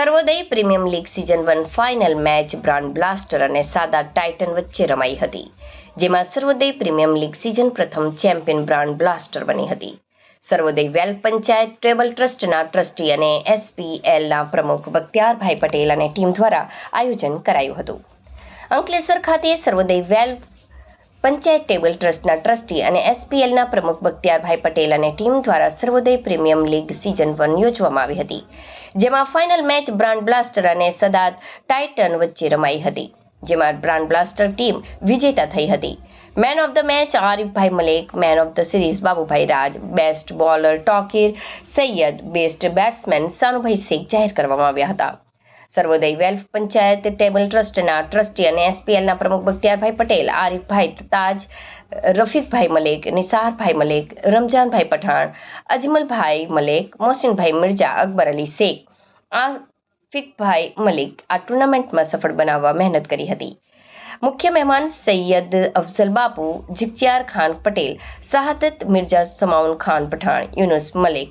Sarvodaya premium league season one final match brand blaster અને સાદા titan વચ્ચે રમાઈ હતી, જેમાં સર્વોદય પ્રીમિયમ લીગ સિઝન પ્રથમ ચેમ્પિયન બ્રાન્ડ બ્લાસ્ટર બની હતી. સર્વોદય વેલ પંચાયત ટ્રેબલ ટ્રસ્ટના ટ્રસ્ટી અને એસપીએલના પ્રમુખ બખ્તિયારભાઈ પટેલ અને ટીમ દ્વારા આયોજન કરાયું હતું. અંકલેશ્વર ખાતે સર્વોદય વેલ પંચાયત ટેબલ ટ્રસ્ટના ટ્રસ્ટી અને એસપીએલના પ્રમુખ બખ્તિયારભાઈ પટેલ અને ટીમ દ્વારા Sarvodaya premium league season one યોજવામાં આવી હતી, જેમાં ફાઇનલ મેચ બ્રાન્ડ બ્લાસ્ટર અને સદાત ટાઇટન વચ્ચે રમાઈ હતી, જેમાં બ્રાન્ડ બ્લાસ્ટર ટીમ વિજેતા થઈ હતી. Man of the match આરિફભાઈ Malek man of the series Babubhai Raj best bowler Tokir Saiyed best batsman સાનુભાઈ Shaikh જાહેર કરવામાં આવ્યા હતા. સર્વોદય વેલ્ફ પંચાયત ટેબલ ટ્રસ્ટના ટ્રસ્ટી અને એસપીએલના પ્રમુખ બખ્તિયારભાઈ પટેલ, આરિફભાઈ તાજ, રફીકભાઈ મલેક, નિસારભાઈ મલેક, રમજાનભાઈ પઠાણ, અજમલભાઈ મલેક, મોહસિનભાઈ મિર્ઝા અકબર અલી શેખ આફિકભાઈ મલિક આ ટુર્નામેન્ટમાં સફળ બનાવવા મહેનત કરી હતી. મુખ્ય મહેમાન સૈયદ અફઝલ બાપુ જીપચિયાર ખાન પટેલ શહાદત મિર્ઝા સમાઉન ખાન પઠાણ, યુનુસ મલિક